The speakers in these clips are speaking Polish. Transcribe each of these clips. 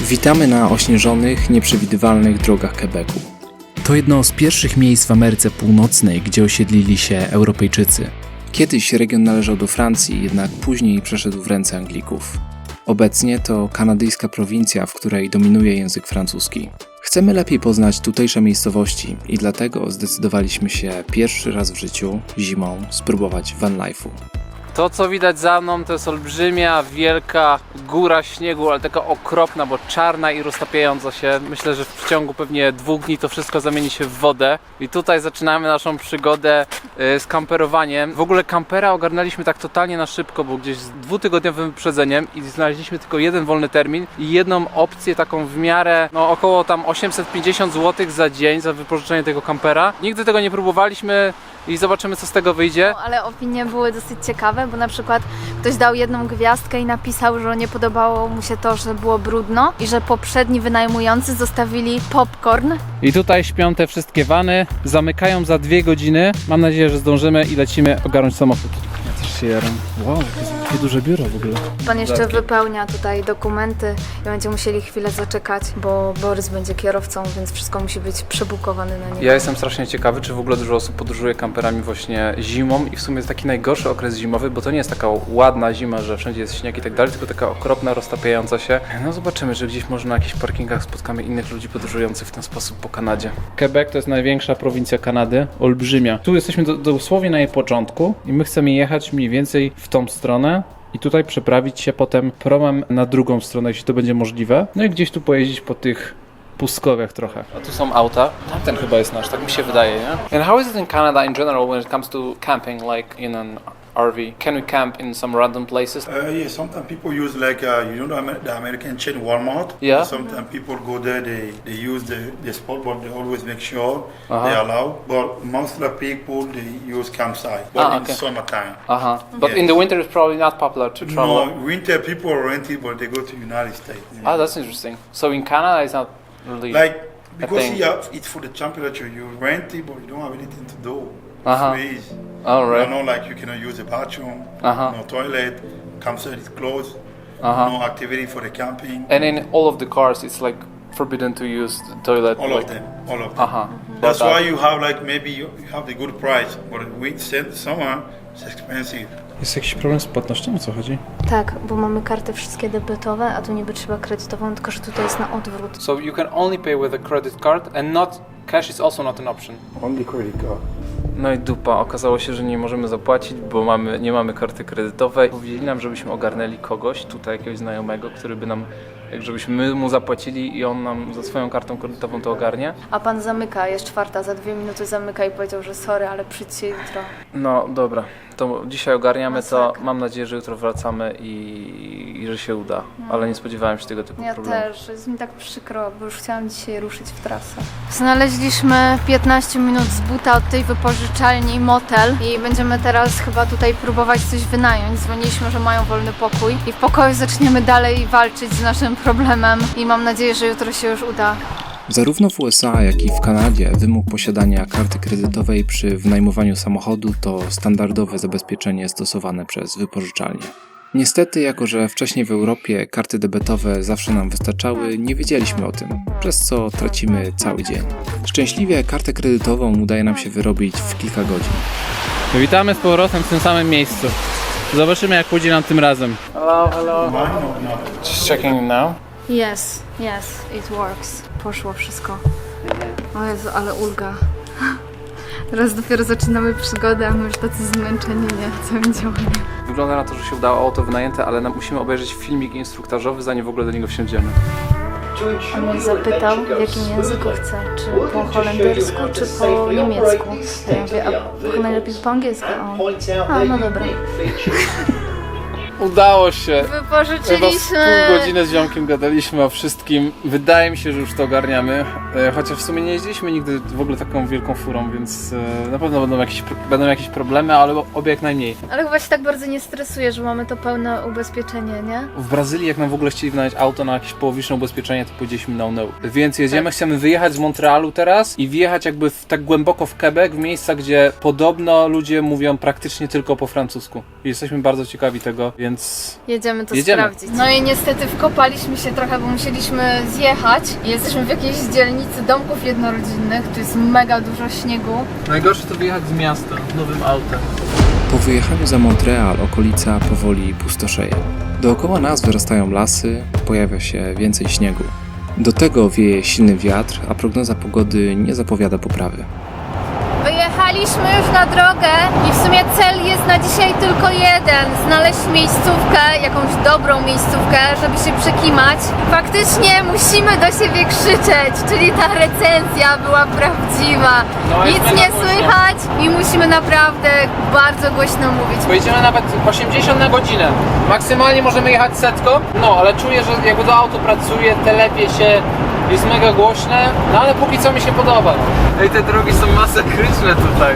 Witamy na ośnieżonych, nieprzewidywalnych drogach Quebecu. To jedno z pierwszych miejsc w Ameryce Północnej, gdzie osiedlili się Europejczycy. Kiedyś region należał do Francji, jednak później przeszedł w ręce Anglików. Obecnie to kanadyjska prowincja, w której dominuje język francuski. Chcemy lepiej poznać tutejsze miejscowości i dlatego zdecydowaliśmy się pierwszy raz w życiu, zimą, spróbować van life'u. To co widać za mną to jest olbrzymia, wielka góra śniegu, ale taka okropna, bo czarna i roztapiająca się. Myślę, że w ciągu pewnie dwóch dni to wszystko zamieni się w wodę. I tutaj zaczynamy naszą przygodę y, z kamperowaniem. W ogóle kampera ogarnęliśmy tak totalnie na szybko, bo gdzieś z dwutygodniowym wyprzedzeniem i znaleźliśmy tylko jeden wolny termin i jedną opcję taką w miarę, no około tam 850 zł za dzień za wypożyczenie tego kampera. Nigdy tego nie próbowaliśmy i zobaczymy co z tego wyjdzie. No, Ale opinie były dosyć ciekawe, bo na przykład ktoś dał jedną gwiazdkę i napisał, że nie podobało mu się to, że było brudno i że poprzedni wynajmujący zostawili popcorn. I tutaj śpią te wszystkie wany, zamykają za dwie godziny. Mam nadzieję, że zdążymy i lecimy ogarnąć samochód. Też się jaram. Wow, jakie, jakie duże biuro w ogóle. Pan jeszcze Dodatki. wypełnia tutaj dokumenty i będziemy musieli chwilę zaczekać, bo Borys będzie kierowcą, więc wszystko musi być przebukowane na niego. Ja jestem strasznie ciekawy, czy w ogóle dużo osób podróżuje kamperami właśnie zimą i w sumie jest taki najgorszy okres zimowy, bo to nie jest taka ładna zima, że wszędzie jest śnieg i tak dalej, tylko taka okropna, roztapiająca się. No zobaczymy, że gdzieś może na jakichś parkingach spotkamy innych ludzi podróżujących w ten sposób po Kanadzie. Quebec to jest największa prowincja Kanady, olbrzymia. Tu jesteśmy do, dosłownie na jej początku i my chcemy jechać mniej więcej w tą stronę. I tutaj przeprawić się potem promem na drugą stronę, jeśli to będzie możliwe. No i gdzieś tu pojeździć po tych pustkowiach trochę. A tu są auta. Tamten chyba jest nasz, tak mi się wydaje, nie? And how is it in Canada in general when it comes to camping, like in an RV? Can we camp in some random places? Uh, yeah, sometimes people use like uh, you know the, American chain Walmart. Yeah. Sometimes people go there, they, they use the, the spot, but they always make sure Uh-huh. they allow. But most of the people they use campsite, but Ah, in summertime. Uh-huh. But Yeah. in the winter it's probably not popular to travel. No, winter people rent it, but they go to United States. Ah, that's interesting. So in Canada it's not really... like because thing. you have it for the temperature, you rent it, but you don't have anything to do. Uh-huh. Freeze. All You right. know, like you cannot use the bathroom, Uh-huh. no toilet, campsite is closed, Uh-huh. no activity for the camping. And in all of the cars it's like forbidden to use the toilet. All like... of them, all of them. Uh-huh. That's why you have like maybe you you have the good price, but with summer it's expensive. Jest jakiś problem z płatnością? O co chodzi? Tak, bo mamy karty wszystkie debetowe, a tu niby trzeba kredytową, tylko że tutaj jest na odwrót. So you can only pay with a credit card and not cash is also not an option. Only credit card. No i dupa, okazało się, że nie możemy zapłacić, bo mamy, nie mamy karty kredytowej. Powiedzieli nam, żebyśmy ogarnęli kogoś, tutaj jakiegoś znajomego, który by nam, jak żebyśmy my mu zapłacili i on nam za swoją kartą kredytową to ogarnie. A pan zamyka, jest czwarta, za dwie minuty zamyka i powiedział, że sorry, ale przyjdźcie jutro. No dobra, to dzisiaj ogarniamy to. Masakra. Mam nadzieję, że jutro wracamy i, i że się uda, ale nie spodziewałem się tego typu Ja problemu. też, jest mi tak przykro, bo już chciałam dzisiaj ruszyć w trasę. Znaleźliśmy 15 minut z buta od tej wypożyczalni motel i będziemy teraz chyba tutaj próbować coś wynająć. Dzwoniliśmy, że mają wolny pokój i w pokoju zaczniemy dalej walczyć z naszym problemem i mam nadzieję, że jutro się już uda. Zarówno w USA, jak i w Kanadzie wymóg posiadania karty kredytowej przy wynajmowaniu samochodu to standardowe zabezpieczenie stosowane przez wypożyczalnie. Niestety, jako że wcześniej w Europie karty debetowe zawsze nam wystarczały, nie wiedzieliśmy o tym, przez co tracimy cały dzień. Szczęśliwie kartę kredytową udaje nam się wyrobić w kilka godzin. Witamy z powrotem w tym samym miejscu. Zobaczymy jak pójdzie nam tym razem. Hello, hello. Just checking now. Yes, yes, it works. Poszło wszystko. O Jezu, ale ulga. Teraz dopiero zaczynamy przygodę, a my już tacy zmęczeni, nie? Całym działaniem. Wygląda na to, że się udało auto wynajęte, ale nam- musimy obejrzeć filmik instruktażowy, zanim w ogóle do niego wsiądziemy. On mnie zapytał, w jakim języku chce, czy po holendersku, czy po niemiecku. Ja mówię, a chyba najlepiej po angielsku. A on, a no dobra. Udało się! Chyba Wypożyczyliśmy! pół godziny z ziomkiem gadaliśmy o wszystkim. Wydaje mi się, że już to ogarniamy. E, Chociaż w sumie nie jeździliśmy nigdy w ogóle taką wielką furą, więc e, na pewno będą jakieś, będą jakieś problemy, ale obie jak najmniej. Ale chyba się tak bardzo nie stresuje, że mamy to pełne ubezpieczenie, nie? W Brazylii, jak nam w ogóle chcieli wynająć auto na jakieś połowiczne ubezpieczenie, to powiedzieliśmy no no. Więc jedziemy, chcemy wyjechać z Montrealu teraz i wjechać jakby w, tak głęboko w Quebec, w miejsca, gdzie podobno ludzie mówią praktycznie tylko po francusku. I jesteśmy bardzo ciekawi tego, więc Jedziemy to Jedziemy. sprawdzić. No i niestety wkopaliśmy się trochę, bo musieliśmy zjechać. Jesteśmy w jakiejś dzielnicy domków jednorodzinnych, tu jest mega dużo śniegu. najgorsze to wyjechać z miasta nowym autem. Po wyjechaniu za Montreal okolica powoli pustoszeje. Dookoła nas wyrastają lasy, pojawia się więcej śniegu. Do tego wieje silny wiatr, a prognoza pogody nie zapowiada poprawy. Wyjechaliśmy już na drogę i w sumie cel jest na dzisiaj tylko jeden. Znaleźć miejscówkę, jakąś dobrą miejscówkę, żeby się przekimać. Faktycznie musimy do siebie krzyczeć, czyli ta recenzja była prawdziwa. No, Nic nie głośno. słychać i musimy naprawdę bardzo głośno mówić. Pojedziemy nawet 80 na godzinę. Maksymalnie możemy jechać setką, no ale czuję, że jakby to auto pracuje, telepie się, jest mega głośne, no ale póki co mi się podoba. Ej, te drogi są masakryczne tutaj.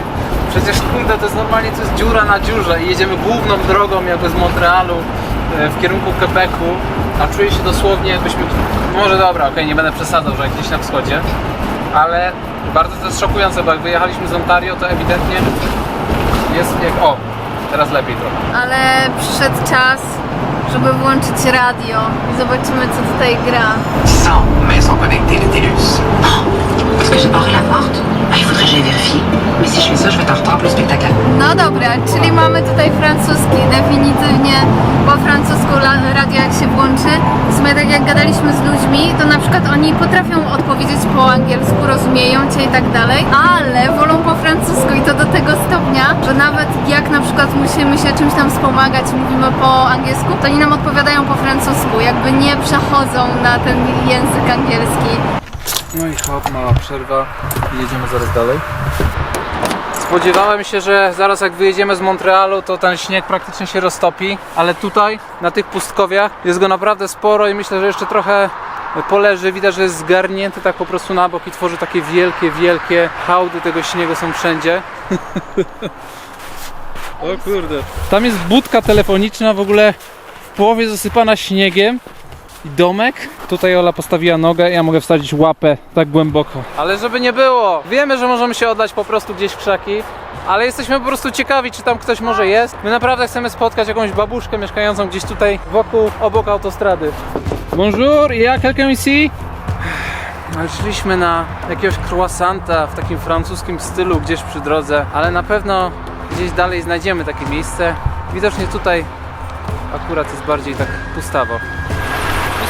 Przecież kurde, to jest normalnie, to jest dziura na dziurze i jedziemy główną drogą jakby z Montrealu e, w kierunku Quebecu, a czuję się dosłownie jakbyśmy, może dobra, okej, nie będę przesadzał, że gdzieś na wschodzie, ale bardzo to jest szokujące, bo jak wyjechaliśmy z Ontario, to ewidentnie jest jak, o, teraz lepiej trochę. Ale przyszedł czas, żeby włączyć radio i zobaczymy co tutaj gra. Sans, mais sans connecter le TELUS. Parce que j'ai barré la porte. Si je fais ça. No dobra, czyli mamy tutaj francuski, definitywnie po francusku radio jak się włączy. W sumie tak jak gadaliśmy z ludźmi, to na przykład oni potrafią odpowiedzieć po angielsku, rozumieją cię i tak dalej, ale wolą po francusku i to do tego stopnia, że nawet jak na przykład musimy się czymś tam wspomagać, mówimy po angielsku, to oni nam odpowiadają po francusku, jakby nie przechodzą na ten język angielski. No i hop, mała przerwa i jedziemy zaraz dalej. Spodziewałem się, że zaraz jak wyjedziemy z Montrealu, to ten śnieg praktycznie się roztopi, ale tutaj, na tych pustkowiach, jest go naprawdę sporo i myślę, że jeszcze trochę poleży. Widać, że jest zgarnięty tak po prostu na bok i tworzy takie wielkie, wielkie hałdy tego śniegu są wszędzie. o kurde. Tam jest budka telefoniczna w ogóle w połowie zasypana śniegiem i domek. Tutaj Ola postawiła nogę, ja mogę wsadzić łapę tak głęboko. Ale żeby nie było, wiemy, że możemy się oddać po prostu gdzieś w krzaki, ale jesteśmy po prostu ciekawi, czy tam ktoś może jest. My naprawdę chcemy spotkać jakąś babuszkę mieszkającą gdzieś tutaj wokół, obok autostrady. Bonjour, ja quelqu'un ici? Ale Szliśmy na jakiegoś croissanta w takim francuskim stylu gdzieś przy drodze, ale na pewno gdzieś dalej znajdziemy takie miejsce. Widocznie tutaj akurat jest bardziej tak pustawo.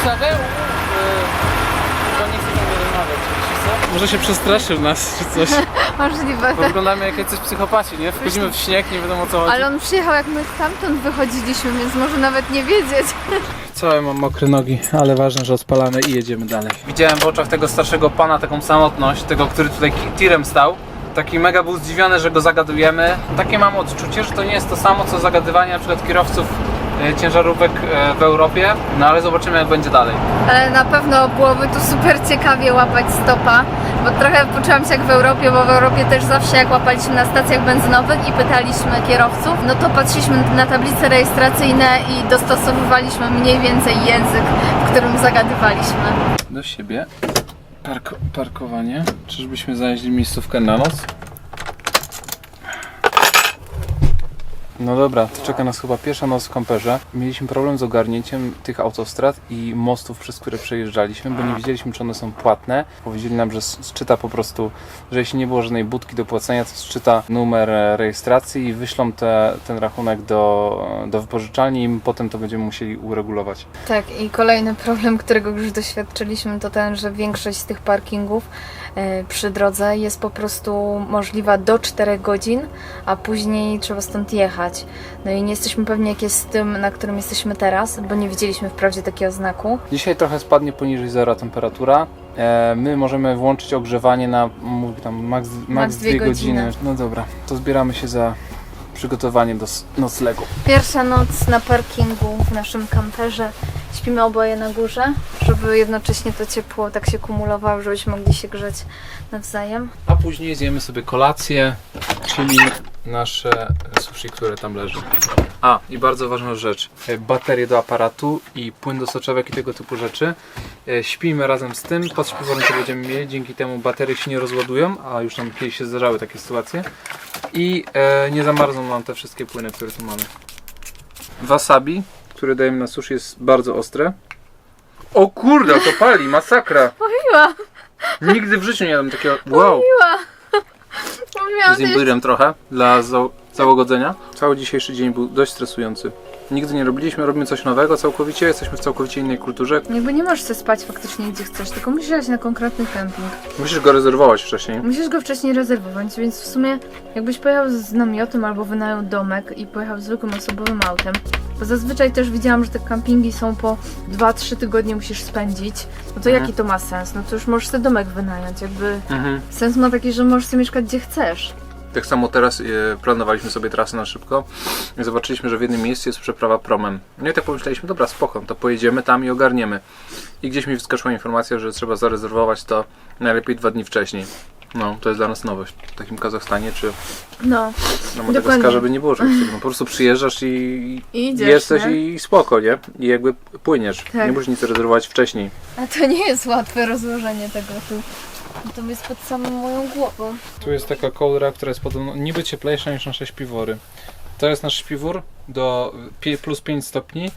Vous savez, bo nie chce mnie rozmawiać, co? Może się przestraszył nas czy coś. Możliwe. Bo wyglądamy jak jacyś psychopaci, nie? Wchodzimy w śnieg, nie wiadomo o co chodzi. Ale on przyjechał jak my stamtąd wychodziliśmy, więc może nawet nie wiedzieć. Całe mam mokre nogi, ale ważne, że odpalamy i jedziemy dalej. Widziałem w oczach tego starszego pana taką samotność, tego, który tutaj tirem stał. Taki mega był zdziwiony, że go zagadujemy. Takie mam odczucie, że to nie jest to samo, co zagadywanie na przykład kierowców ciężarówek e, w Europie. No ale zobaczymy, jak będzie dalej. Ale na pewno byłoby tu super ciekawie łapać stopa, bo trochę poczułam się jak w Europie, bo w Europie też zawsze jak łapaliśmy na stacjach benzynowych i pytaliśmy kierowców, no to patrzyliśmy na tablice rejestracyjne i dostosowywaliśmy mniej więcej język, w którym zagadywaliśmy. do siebie. Parko, parkowanie. Czyżbyśmy znaleźli miejscówkę na noc? No dobra, to czeka nas chyba pierwsza noc w kamperze. Mieliśmy problem z ogarnięciem tych autostrad i mostów, przez które przejeżdżaliśmy, bo nie wiedzieliśmy, czy one są płatne. Powiedzieli nam, że s- sczyta po prostu, że jeśli nie było żadnej budki do płacenia, to sczyta numer e, rejestracji i wyślą te, ten rachunek do, do wypożyczalni i potem to będziemy musieli uregulować. Tak, i kolejny problem, którego już doświadczyliśmy, to ten, że większość z tych parkingów e, przy drodze jest po prostu możliwa do 4 godzin, a później trzeba stąd jechać. No i nie jesteśmy pewni, jak jest z tym, na którym jesteśmy teraz, bo nie widzieliśmy wprawdzie takiego znaku. Dzisiaj trochę spadnie poniżej zera temperatura. E, my możemy włączyć ogrzewanie na mówi tam max, max, Max dwie godziny. godziny. No dobra, to zbieramy się za przygotowanie do s- noclegu. Pierwsza noc na parkingu w naszym kamperze. Śpimy oboje na górze, żeby jednocześnie to ciepło tak się kumulowało, żebyśmy mogli się grzeć nawzajem. A później zjemy sobie kolację, czyli nasze sushi, które tam leży. A, i bardzo ważna rzecz. e, Baterie do aparatu i płyn do soczewek i tego typu rzeczy. E, Śpimy razem z tym, pod śpiworem to będziemy mieli, dzięki temu baterie się nie rozładują, a już nam kiedyś się zdarzały takie sytuacje. I e, nie zamarzną nam te wszystkie płyny, które tu mamy. wasabi, które dajemy na sushi jest bardzo ostre. O kurde, to pali, masakra. Mówiła, Nigdy w życiu nie jadłem takiego, wow. mówiła. Mówiłam, Z imbirem trochę dla za załagodzenia. Cały dzisiejszy dzień był dość stresujący. Nigdy nie robiliśmy, robimy coś nowego całkowicie, jesteśmy w całkowicie innej kulturze. Jakby nie możesz sobie spać faktycznie gdzie chcesz, tylko musisz jechać na konkretny kemping. Musisz go rezerwować wcześniej. Musisz go wcześniej rezerwować, więc w sumie jakbyś pojechał z namiotem albo wynajął domek i pojechał zwykłym osobowym autem, bo zazwyczaj też widziałam, że te kampingi są po 2-3 tygodnie musisz spędzić, no to Mhm. jaki to ma sens? No to już możesz sobie domek wynająć, jakby Mhm. sens ma taki, że możesz sobie mieszkać gdzie chcesz. Tak samo teraz e, planowaliśmy sobie trasę na szybko i zobaczyliśmy, że w jednym miejscu jest przeprawa promem. No i tak pomyśleliśmy, dobra, spoko, to pojedziemy tam i ogarniemy. I gdzieś mi wyskoczyła informacja, że trzeba zarezerwować to najlepiej dwa dni wcześniej. No, to jest dla nas nowość. W takim Kazachstanie czy No, na Madagaskarze by nie było czegoś takiego. No, po prostu przyjeżdżasz i i idziesz, jesteś nie? i spoko, nie? I jakby płyniesz. Tak. Nie musisz nic rezerwować wcześniej. A to nie jest łatwe rozłożenie tego tu. To jest pod samą moją głową. Tu jest taka kołdra, która jest podobno niby cieplejsza niż nasze śpiwory. To jest nasz śpiwór do pi- plus 5 stopni,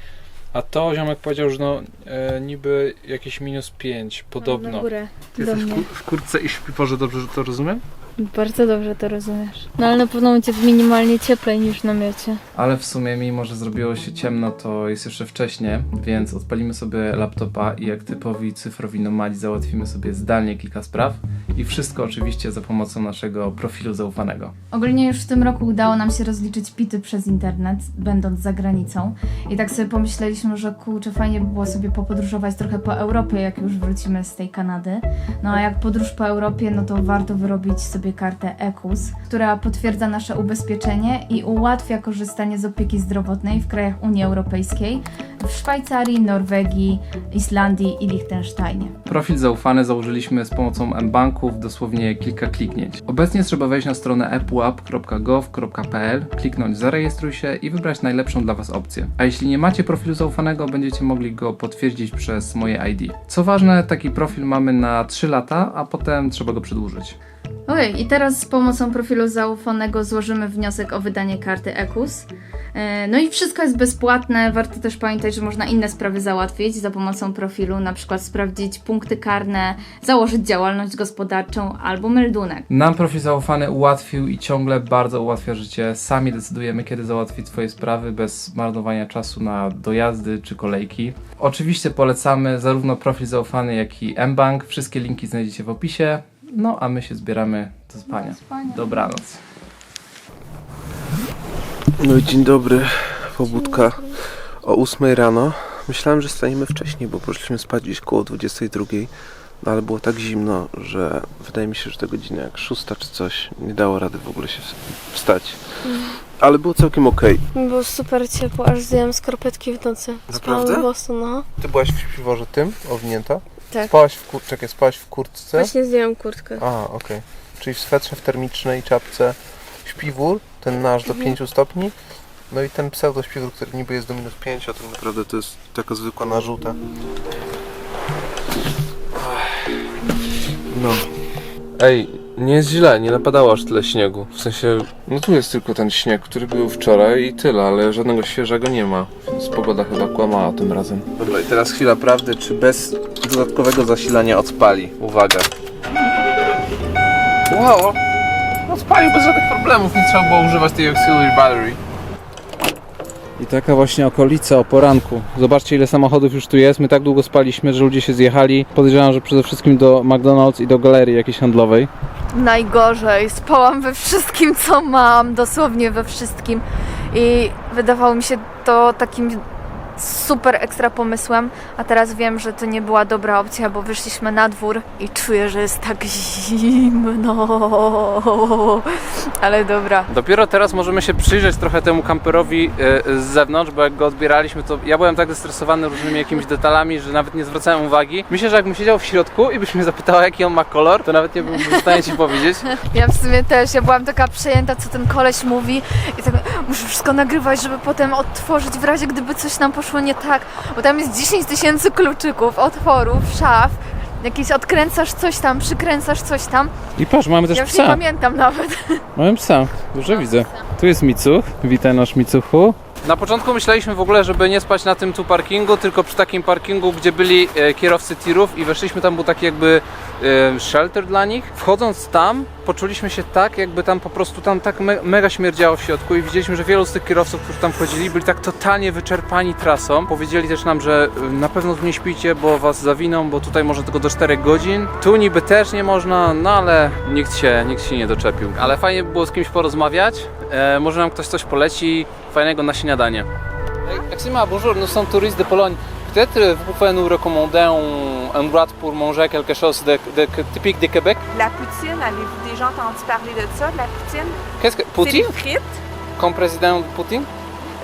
a to ziomek powiedział, że no e, niby jakieś minus 5, Na podobno. górę, Ty do jesteś w, mnie. ku- w kurtce i śpiworze, dobrze że to rozumiem? Bardzo dobrze to rozumiesz. No ale na pewno będzie minimalnie cieplej niż w namiocie. Ale w sumie, mimo że zrobiło się ciemno, to jest jeszcze wcześnie, więc odpalimy sobie laptopa i jak typowi cyfrowi nomadzi załatwimy sobie zdalnie kilka spraw i wszystko oczywiście za pomocą naszego profilu zaufanego. Ogólnie już w tym roku udało nam się rozliczyć pity przez internet, będąc za granicą. I tak sobie pomyśleliśmy, że kurczę, fajnie by było sobie popodróżować trochę po Europie, jak już wrócimy z tej Kanady. No a jak podróż po Europie, no to warto wyrobić sobie kartę EKUS, która potwierdza nasze ubezpieczenie i ułatwia korzystanie z opieki zdrowotnej w krajach Unii Europejskiej, w Szwajcarii, Norwegii, Islandii i Liechtensteinie. Profil zaufany założyliśmy z pomocą mBanku w dosłownie kilka kliknięć. Obecnie trzeba wejść na stronę epuap.gov.pl, kliknąć zarejestruj się i wybrać najlepszą dla Was opcję. A jeśli nie macie profilu zaufanego, będziecie mogli go potwierdzić przez moje ID. Co ważne, taki profil mamy na 3 lata, a potem trzeba go przedłużyć. Okej, i teraz z pomocą profilu zaufanego złożymy wniosek o wydanie karty EKUS. E, No i wszystko jest bezpłatne. Warto też pamiętać, że można inne sprawy załatwić za pomocą profilu, na przykład sprawdzić punkty karne, założyć działalność gospodarczą albo meldunek. Nam profil zaufany ułatwił i ciągle bardzo ułatwia życie. Sami decydujemy, kiedy załatwić swoje sprawy bez marnowania czasu na dojazdy czy kolejki. Oczywiście polecamy zarówno profil zaufany, jak i mBank. Wszystkie linki znajdziecie w opisie. No a my się zbieramy do spania. Dobranoc. No i dzień dobry, pobudka o 8 rano. Myślałem, że staniemy wcześniej, bo poszliśmy spać gdzieś koło 22, no ale było tak zimno, że wydaje mi się, że to godzina jak 6 czy coś nie dało rady w ogóle się wstać. Ale było całkiem okej. Było super ciepło, aż zjadłam skarpetki w nocy. Naprawdę? Spałam no. Ty byłaś w śpiworze tym, owinięta? Tak. Spałaś w, kur... Czekaj, spałaś w kurtce? Właśnie zdjęłam kurtkę. A, okej. Czyli w swetrze w termicznej czapce śpiwór, ten nasz do 5 stopni. No i ten pseudo śpiwór, który niby jest do minus 5, a tak naprawdę to jest taka zwykła narzuta. No. Ej, nie jest źle, nie napadało aż tyle śniegu. W sensie, no tu jest tylko ten śnieg, który był wczoraj i tyle, ale żadnego świeżego nie ma. Więc pogoda chyba kłamała tym razem. Dobra, i teraz chwila prawdy, czy bez dodatkowego zasilania odpali? Uwaga. Wow, odpalił bez żadnych problemów, nie trzeba było używać tej auxiliary battery. I taka właśnie okolica o poranku. Zobaczcie ile samochodów już tu jest. My tak długo spaliśmy, że ludzie się zjechali. Podejrzewam, że przede wszystkim do McDonald's i do galerii jakiejś handlowej. Najgorzej. Spałam we wszystkim, co mam, dosłownie we wszystkim. I wydawało mi się to takim super ekstra pomysłem, a teraz wiem, że to nie była dobra opcja, bo wyszliśmy na dwór i czuję, że jest tak zimno. Ale dobra. Dopiero teraz możemy się przyjrzeć trochę temu kamperowi e, z zewnątrz, bo jak go odbieraliśmy, to ja byłem tak zestresowany różnymi jakimiś detalami, że nawet nie zwracałem uwagi. Myślę, że jakbym siedział w środku i byś mnie zapytała, jaki on ma kolor, to nawet nie byłbym w stanie ci powiedzieć. Ja w sumie też, ja byłam taka przejęta, co ten koleś mówi i tak muszę wszystko nagrywać, żeby potem otworzyć w razie, gdyby coś nam poszło nie tak, bo tam jest 10 tysięcy kluczyków, otworów, szaf, jakieś odkręcasz coś tam, przykręcasz coś tam. I patrz, mamy też ja już nie psa. pamiętam nawet. Mamy psa, dobrze widzę. Tu jest Micuch, witaj nasz Micuchu. Na początku myśleliśmy w ogóle, żeby nie spać na tym tu parkingu, tylko przy takim parkingu, gdzie byli e, kierowcy tirów i weszliśmy, tam był taki jakby e, shelter dla nich. Wchodząc tam, poczuliśmy się tak, jakby tam po prostu tam tak me mega śmierdziało w środku i widzieliśmy, że wielu z tych kierowców, którzy tam wchodzili, byli tak totalnie wyczerpani trasą. Powiedzieli też nam, że e, na pewno tu nie śpicie, bo was zawiną, bo tutaj można tylko do 4 godzin. Tu niby też nie można, no ale nikt się, nikt się nie doczepił. Ale fajnie by było z kimś porozmawiać. E, może nam ktoś coś poleci fajnego na śniadanie. Excusez-moi, bonjour, nous sommes touristes de Pologne. Peut-être euh, vous pouvez nous recommander un un endroit pour manger quelque chose de, de- typique de Québec? La poutine, avez-vous déjà entendu parler de ça, de la poutine? Qu'est-ce que C'est Poutine des frites. Comme président Poutine?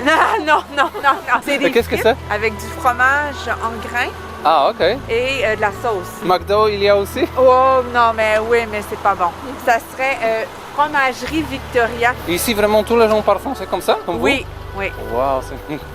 Non, non, non, non, non. C'est des qu'est-ce que c'est? avec du fromage en grains Ah, ok. et euh, de la sauce. McDo, il y a aussi? Oh non, mais oui, mais c'est pas bon. Ça serait euh, fromagerie Victoria. Ici, vraiment, tous les gens parlent français comme ça Comme Oui, oui, vous Wow,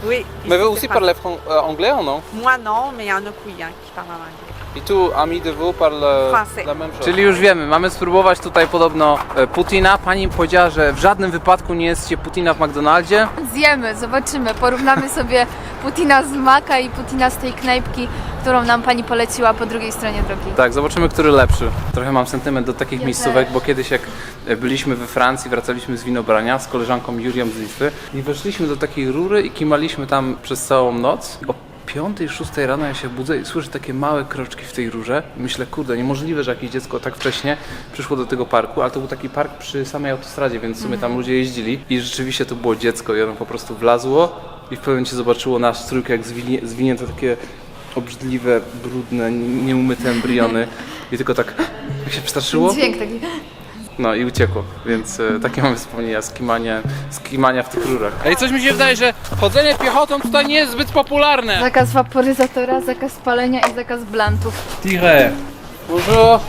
oui. Mais vous aussi parlez euh, anglais ou non? Moi non, mais il y en a couillants qui parlent en anglais. I tu ami de vous parle Français. la même chose. Czyli już wiemy, mamy spróbować tutaj podobno e, Putina. Pani powiedziała, że w żadnym wypadku nie jedzcie Putina w McDonaldzie. Zjemy, zobaczymy, porównamy sobie Putina z Maka i Putina z tej knajpki, którą nam pani poleciła po drugiej stronie drogi. Tak, zobaczymy, który lepszy. Trochę mam sentyment do takich Ja miejscówek, też. bo kiedyś jak e, byliśmy we Francji, wracaliśmy z winobrania z koleżanką Jurią z Litwy i weszliśmy do takiej rury i kimaliśmy tam przez całą noc. O 5-6 rano ja się budzę i słyszę takie małe kroczki w tej rurze. Myślę, kurde, niemożliwe, że jakieś dziecko tak wcześnie przyszło do tego parku, ale to był taki park przy samej autostradzie, więc w sumie tam ludzie jeździli i rzeczywiście to było dziecko i ono po prostu wlazło i w pewnym momencie zobaczyło nasz trójkę, jak zwinie, zwinięte takie obrzydliwe, brudne, nieumyte embriony i tylko tak jak się przestraszyło, Dźwięk taki. No i uciekło, więc e, takie mamy wspomnienia z kimania, z kimania w tych rurach. Ej, coś mi się wydaje, że chodzenie piechotą tutaj nie jest zbyt popularne. Zakaz waporyzatora, zakaz palenia i zakaz blantów. Tire. Bonjour.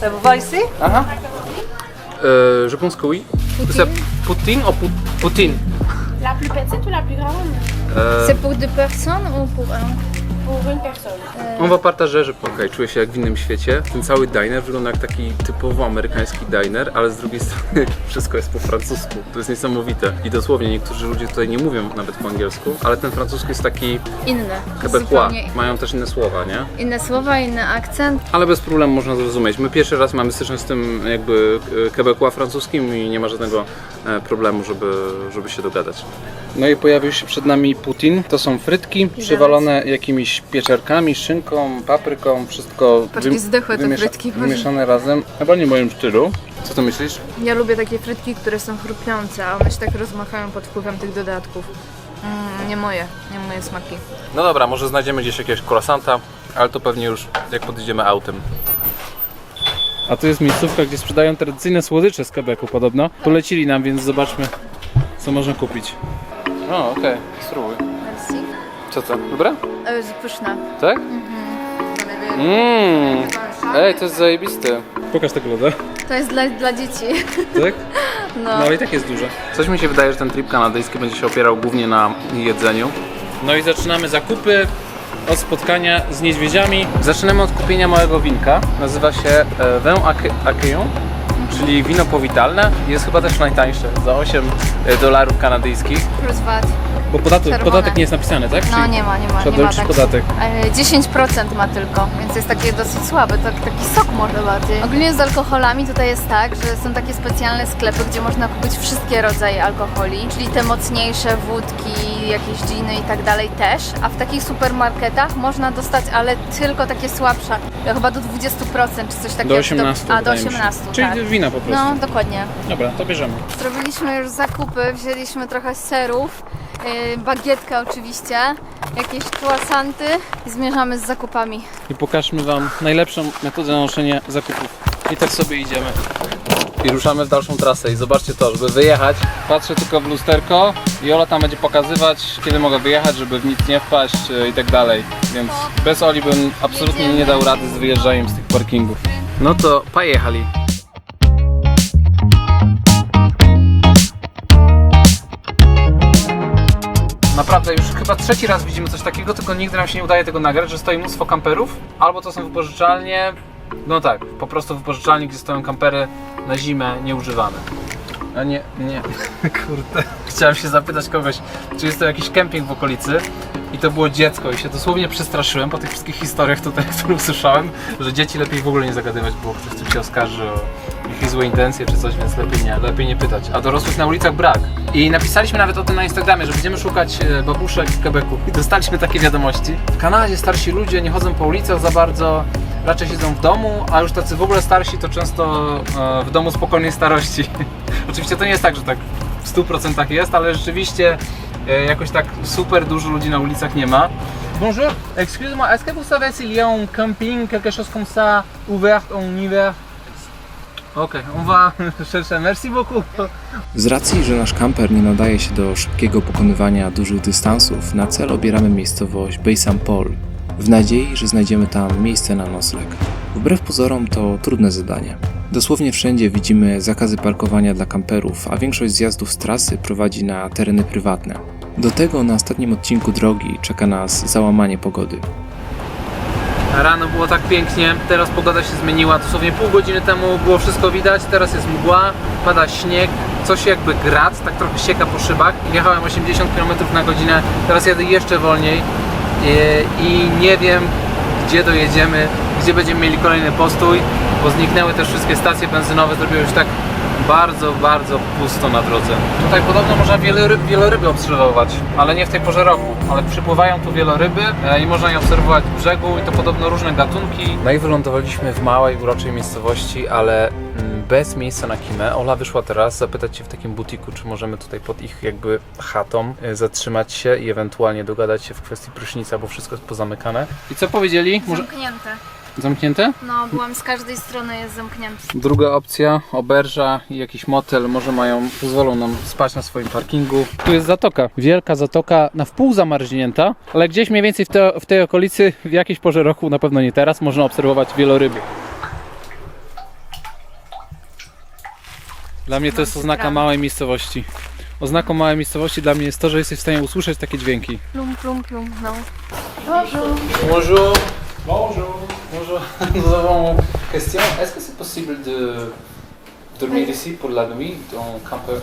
Ça vous va ici? Aha. Euh, je pense que oui. C'est Poutine ou Pou- Poutine La plus petite ou la plus grande Euh, C'est pour deux personnes ou pour un? On va partager, że okej, czuję się jak w innym świecie. Ten cały diner wygląda jak taki typowo amerykański diner, ale z drugiej strony wszystko jest po francusku. To jest niesamowite. I dosłownie niektórzy ludzie tutaj nie mówią nawet po angielsku, ale ten francuski jest taki Inne. quebecois. Mają też inne słowa, nie? inne słowa, inny akcent. Ale bez problemu można zrozumieć. My pierwszy raz mamy styczność z tym jakby e, quebecois francuskim i nie ma żadnego e, problemu, żeby, żeby się dogadać. No i pojawił się przed nami Putin. To są frytki przywalone jakimiś pieczarkami, szynką, papryką, wszystko Patrz, jakie zdechłe te frytki, Boże. wymieszane razem. Chyba nie w moim stylu. Co to myślisz? Ja lubię takie frytki, które są chrupiące, a one się tak rozmachają pod wpływem tych dodatków. Mm, nie moje, nie moje smaki. No dobra, może znajdziemy gdzieś jakiegoś croissanta, ale to pewnie już jak podjedziemy autem. A tu jest miejscówka, gdzie sprzedają tradycyjne słodycze z Quebecu podobno. Polecili nam, więc zobaczmy, co można kupić. O, okej, spróbuj. Co to? Dobre? E, jest pyszne. Tak? Mmm, ej, to jest zajebiste. Pokaż tego loda. To jest dla, dla dzieci. Tak? No. ale i tak jest duże. Coś mi się wydaje, że ten trip kanadyjski będzie się opierał głównie na jedzeniu. No i zaczynamy zakupy od spotkania z niedźwiedziami. Zaczynamy od kupienia małego winka. Nazywa się e, Vin czyli wino powitalne. Jest chyba też najtańsze, za 8 dolarów kanadyjskich. Plus VAT. Bo podatek, Czerwone. podatek nie jest napisany, tak? No nie ma, nie ma, Trzeba nie ma doliczyć tak. podatek. E, 10% ma tylko, więc jest takie dosyć słabe, tak, taki sok może bardziej. Ogólnie z alkoholami tutaj jest tak, że są takie specjalne sklepy, gdzie można kupić wszystkie rodzaje alkoholi, czyli te mocniejsze wódki, jakieś giny i tak dalej też, a w takich supermarketach można dostać, ale tylko takie słabsze, chyba do 20% czy coś takiego. Do 18. A, do wydaje mi się. 18, Czyli tak. wina po prostu. No, dokładnie. Dobra, to bierzemy. Zrobiliśmy już zakupy, wzięliśmy trochę serów, yy, bagietkę oczywiście, jakieś croissanty i zmierzamy z zakupami. i pokażmy Wam najlepszą metodę noszenia zakupów. I tak sobie idziemy. I ruszamy w dalszą trasę i zobaczcie to, żeby wyjechać, patrzę tylko w lusterko i Ola tam będzie pokazywać, kiedy mogę wyjechać, żeby w nic nie wpaść e, i tak dalej. Więc bez Oli bym absolutnie nie dał rady z wyjeżdżaniem z tych parkingów. No to pojechali. Naprawdę już chyba trzeci raz widzimy coś takiego, tylko nigdy nam się nie udaje tego nagrać, że stoi mnóstwo kamperów, albo to są wypożyczalnie, no tak, po prostu wypożyczalnie, gdzie stoją kampery na zimę nieużywane. A nie, nie, kurde. Chciałem się zapytać kogoś, czy jest to jakiś kemping w okolicy i to było dziecko i się dosłownie przestraszyłem po tych wszystkich historiach tutaj, które usłyszałem, że dzieci lepiej w ogóle nie zagadywać, bo ktoś tu się oskarży o jakieś złe intencje czy coś, więc lepiej nie, lepiej nie pytać. A dorosłych na ulicach brak. I napisaliśmy nawet o tym na Instagramie, że będziemy szukać e, babuszek w Quebecu. I dostaliśmy takie wiadomości. W Kanadzie starsi ludzie nie chodzą po ulicach za bardzo, raczej siedzą w domu, a już tacy w ogóle starsi to często e, w domu spokojnej starości. Oczywiście to nie jest tak, że tak w 100% jest, ale rzeczywiście e, jakoś tak super dużo ludzi na ulicach nie ma. Bonjour, excusez-moi, est-ce que vous savez s'il y a un camping, quelque chose comme ça, ouvert en hiver Okej, on va chercher. Merci beaucoup. Z racji, że nasz kamper nie nadaje się do szybkiego pokonywania dużych dystansów, na cel obieramy miejscowość Bay. Paul, w nadziei, że znajdziemy tam miejsce na nocleg. Wbrew pozorom to trudne zadanie. Dosłownie wszędzie widzimy zakazy parkowania dla kamperów, a większość zjazdów z trasy prowadzi na tereny prywatne. Do tego na ostatnim odcinku drogi czeka nas załamanie pogody. Rano było tak pięknie, teraz pogoda się zmieniła. Dosłownie pół godziny temu było wszystko widać, teraz jest mgła, pada śnieg, coś jakby grat, tak trochę sieka po szybach. Jechałem 80 km na godzinę, teraz jadę jeszcze wolniej i, i nie wiem gdzie dojedziemy, gdzie będziemy mieli kolejny postój, bo zniknęły też wszystkie stacje benzynowe, zrobiło już tak bardzo, bardzo pusto na drodze. Tutaj podobno można wieloryb, wieloryby obserwować, ale nie w tej porze roku. Ale przypływają tu wieloryby e, i można je obserwować z brzegu i to podobno różne gatunki. No i wylądowaliśmy w małej, uroczej miejscowości, ale mm, bez miejsca na kimę. Ola wyszła teraz zapytać się w takim butiku, czy możemy tutaj pod ich jakby chatą e, zatrzymać się i ewentualnie dogadać się w kwestii prysznica, bo wszystko jest pozamykane. I co powiedzieli? Może... Zamknięte. Zamknięte? No, byłam z każdej strony, jest zamknięte. Druga opcja, oberża i jakiś motel, może mają, pozwolą nam spać na swoim parkingu. Tu jest zatoka, wielka zatoka, na wpół zamarznięta, ale gdzieś mniej więcej w, te, w tej okolicy, w jakiejś porze roku, na pewno nie teraz, można obserwować wieloryby. Dla mnie to jest oznaka małej miejscowości. Oznaką małej miejscowości dla mnie jest to, że jesteś w stanie usłyszeć takie dźwięki. Plum, plum, plum, no. Bonjour. Bonjour. Bonjour. Nous avons une question. Est-ce que c'est possible de dormir ici pour la nuit dans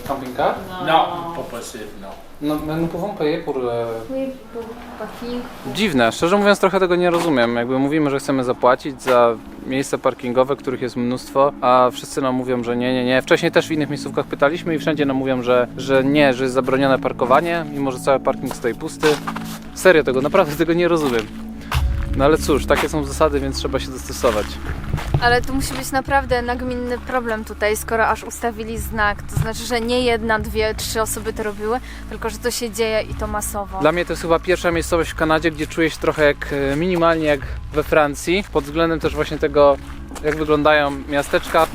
camping-car Non, pas possible, non. No, nous pouvons payer pour... euh, Oui, parking. Dziwne, szczerze mówiąc trochę tego nie rozumiem. Jakby mówimy, że chcemy zapłacić za miejsca parkingowe, których jest mnóstwo, a wszyscy nam mówią, że nie, nie, nie. Wcześniej też w innych miejscówkach pytaliśmy i wszędzie nam mówią, że, że nie, że jest zabronione parkowanie, mimo że cały parking stoi pusty. Serio tego, naprawdę tego nie rozumiem. No ale cóż, takie są zasady, więc trzeba się dostosować. Ale to musi być naprawdę nagminny problem tutaj, skoro aż ustawili znak. To znaczy, że nie jedna, dwie, trzy osoby to robiły, tylko że to się dzieje i to masowo. Dla mnie to jest chyba pierwsza miejscowość w Kanadzie, gdzie czuję się trochę jak e, minimalnie jak we Francji, pod względem też właśnie tego, jak wyglądają miasteczka.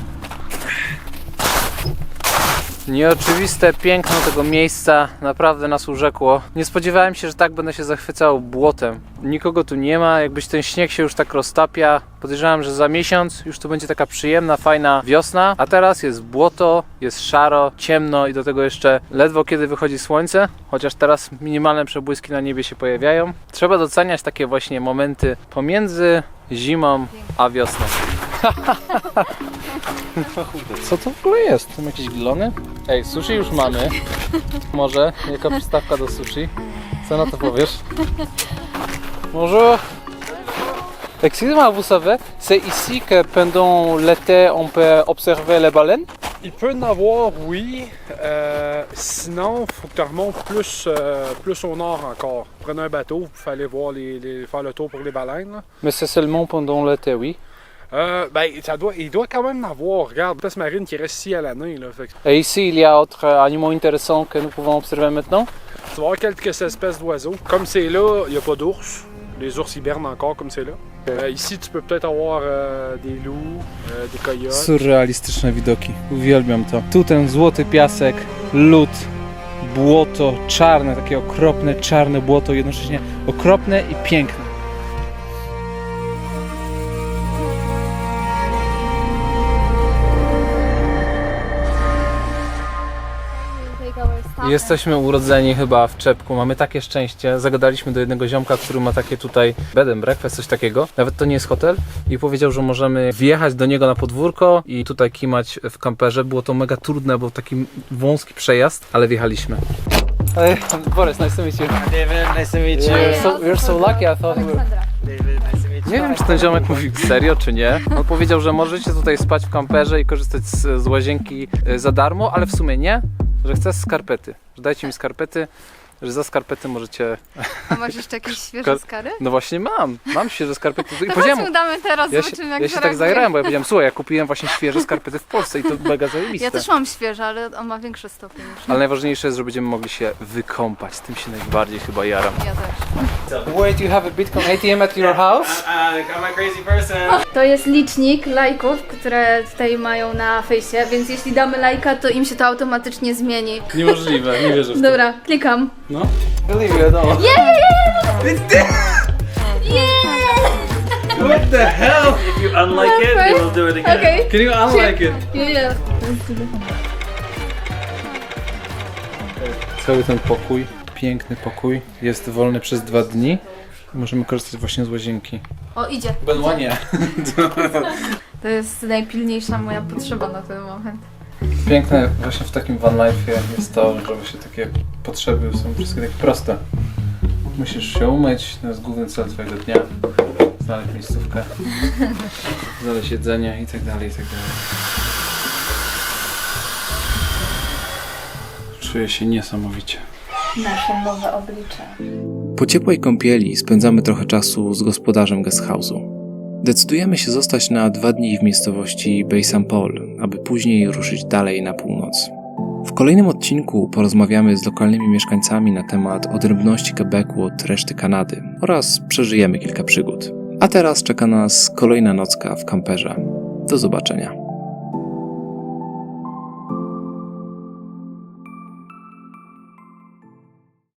Nieoczywiste piękno tego miejsca naprawdę nas urzekło. Nie spodziewałem się, że tak będę się zachwycał błotem. Nikogo tu nie ma, jakbyś ten śnieg się już tak roztapia. Podejrzewam, że za miesiąc już tu będzie taka przyjemna, fajna wiosna, a teraz jest błoto, jest szaro, ciemno i do tego jeszcze ledwo kiedy wychodzi słońce, chociaż teraz minimalne przebłyski na niebie się pojawiają. Trzeba doceniać takie właśnie momenty pomiędzy zimą a wiosną. Co to w ogóle jest? Są jakieś glony? Ej, sushi już mamy. Może? Jako przystawka do sushi? Co na to powiesz? Bonjour. Excusez-moi, vous savez, c'est ici que pendant l'été on peut observer les baleines? Il peut en avoir, oui. Euh, sinon, il faut que tu remontes plus, euh, plus au nord encore. Prenez un bateau, vous pouvez aller voir les, les- faire le tour pour les baleines. là. Mais c'est seulement pendant l'été, oui. Euh, ben, ça doit, il doit quand même en avoir. Regarde, l'espèce marine qui reste ici à l'année. Là, fait que Et ici, il y a autres animaux intéressants que nous pouvons observer maintenant. tu vas avoir quelques espèces d'oiseaux. Comme c'est là, il n'y a pas d'ours. Les ours hibernent encore comme c'est là. Euh, ici, tu peux peut-être avoir euh, des loups, euh, des coyotes. Surrealistyczne widoki. Uwielbiam to. Tu ten złoty piasek, lód, błoto, czarne, takie okropne, czarne błoto, jednocześnie okropne i piękne. Jesteśmy urodzeni chyba w czepku, mamy takie szczęście. Zagadaliśmy do jednego ziomka, który ma takie tutaj bed and breakfast, coś takiego. Nawet to nie jest hotel. I powiedział, że możemy wjechać do niego na podwórko i tutaj kimać w kamperze. Było to mega trudne, bo taki wąski przejazd, ale wjechaliśmy. Hey, Boris, nice to meet you. David, nice to meet you. You're so, you're so lucky, I thought were... David, nice to meet you. Nie wiem, czy ten ziomek mówi serio, czy nie. On powiedział, że możecie tutaj spać w kamperze i korzystać z, z łazienki e, za darmo, ale w sumie nie, że chce skarpety. Że dajcie mi skarpety, że za skarpety możecie... A masz jeszcze jakieś świeże skary? No właśnie mam, mam świeże skarpety. I No powiedziałem mu, damy teraz, ja się, zobaczymy jak ja się tak zareaguje. zagrałem, bo ja powiedziałem, słuchaj, ja kupiłem właśnie świeże skarpety w Polsce i to mega zajebiste. Ja też mam świeże, ale on ma większy stopień niż Ale najważniejsze jest, że będziemy mogli się wykąpać. Z tym się najbardziej chyba jaram. ja też. Wait, you have a Bitcoin ATM at your house? Uh, I'm a crazy person. To jest licznik lajków, które tutaj mają na fejsie, więc jeśli damy lajka, to im się to automatycznie zmieni. Niemożliwe, nie wierzę w to. Dobra, klikam. No, believe it at all. What the hell? If you unlike it, we'll do it again. Okej. Can you unlike it? Yeah. Cały ten pokój, piękny pokój, jest wolny przez dwa dni. Możemy korzystać właśnie z łazienki. O, idzie. Benoit nie. To jest najpilniejsza moja potrzeba na ten moment. Piękne właśnie w takim van life jest to, że właśnie takie potrzeby są wszystkie takie proste. Musisz się umyć, to jest główny cel twojego dnia. Znaleźć miejscówkę, znaleźć jedzenie i tak dalej, i tak dalej. Czuję się niesamowicie. Nasze nowe oblicze. Po ciepłej kąpieli spędzamy trochę czasu z gospodarzem guesthouse'u. Decydujemy się zostać na dwa dni w miejscowości Bay St. Paul, aby później ruszyć dalej na północ. W kolejnym odcinku porozmawiamy z lokalnymi mieszkańcami na temat odrębności Quebecu od reszty Kanady oraz przeżyjemy kilka przygód. A teraz czeka nas kolejna nocka w kamperze. Do zobaczenia.